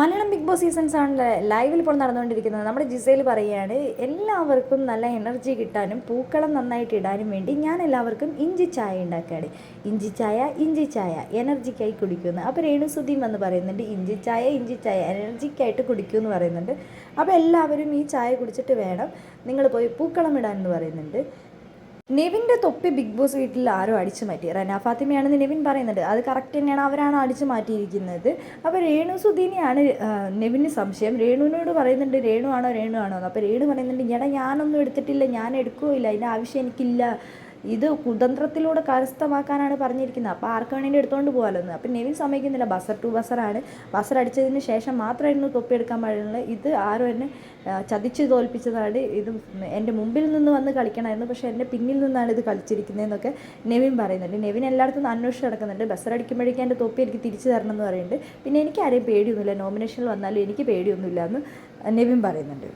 Malayalam big boss seasons ആണ് ലൈവിൽ ഇപ്പോൾ നടന്നുകൊണ്ടിരിക്കുന്നത്. നമ്മുടെ ജിസയിൽ പറയുകയാണ് എല്ലാവർക്കും നല്ല എനർജി കിട്ടാനും പൂക്കളം നന്നായിട്ട് ഇടാനും വേണ്ടി ഞാൻ എല്ലാവർക്കും ഇഞ്ചി ചായ ഉണ്ടാക്കുകയാണ്. ഇഞ്ചി ചായ ഇഞ്ചി ചായ എനർജിക്കായി കുടിക്കുന്നു അപ്പോൾ രേണുസുദ്ദീൻ വന്ന് പറയുന്നുണ്ട് ഇഞ്ചി ചായ ഇഞ്ചി ചായ എനർജിക്കായിട്ട് കുടിക്കൂ എന്ന് പറയുന്നുണ്ട്. അപ്പോൾ എല്ലാവരും ഈ ചായ കുടിച്ചിട്ട് വേണം നിങ്ങൾ പോയി പൂക്കളം ഇടാൻ എന്ന് പറയുന്നുണ്ട്. നെവിന്റെ തൊപ്പി ബിഗ് ബോസ് വീട്ടിൽ ആരോ അടിച്ചു മാറ്റി. റന ഫാത്തിമയാണെന്ന് നെവിൻ പറയുന്നുണ്ട്. അത് കറക്റ്റ് തന്നെയാണ്. അവരാണ് അടിച്ചു മാറ്റിയിരിക്കുന്നത്? അപ്പോൾ രേണു സുധീനെയാണ് നെവിന് സംശയം. രേണുവിനോട് പറയുന്നുണ്ട് രേണു ആണോ രേണു ആണോ? അപ്പോൾ രേണു പറയുന്നുണ്ട് ഞാൻ ഞാനൊന്നും എടുത്തിട്ടില്ല. ഞാൻ എടുക്കുകയില്ല. അതിന്റെ ആവശ്യം എനിക്കില്ല. ഇത് കുതന്ത്രത്തിലൂടെ കരസ്ഥമാക്കാനാണ് പറഞ്ഞിരിക്കുന്നത്. അപ്പോൾ ആർക്ക് വേണമെങ്കിലും എടുത്തുകൊണ്ട് പോകാമല്ലോ അപ്പം നെവിൻ സമ്മതിക്കുന്നില്ല. ബസർ ടു ബസറാണ് ബസർ അടിച്ചതിന് ശേഷം മാത്രമായിരുന്നു തൊപ്പിയെടുക്കാൻ പാടുള്ളത് ഇത് ആരും എന്നെ ചതിച്ച് തോൽപ്പിച്ചതാണ്. ഇത് എന്റെ മുമ്പിൽ നിന്ന് വന്ന് കളിക്കണമായിരുന്നു. പക്ഷേ എന്റെ പിന്നിൽ നിന്നാണ് ഇത് കളിച്ചിരിക്കുന്നതെന്നൊക്കെ നെവിൻ പറയുന്നുണ്ട്. നെവിൻ എല്ലായിടത്തും അന്വേഷിച്ച് നടക്കുന്നുണ്ട്. ബസർ അടിക്കുമ്പോഴേക്കും എന്റെ തൊപ്പി എനിക്ക് തിരിച്ചു തരണം എന്ന് പറയുന്നുണ്ട്. പിന്നെ എനിക്ക് ആരെയും പേടിയൊന്നുമില്ല. നോമിനേഷനിൽ വന്നാലും എനിക്ക് പേടിയൊന്നുമില്ല എന്ന് നെവിൻ പറയുന്നുണ്ട്.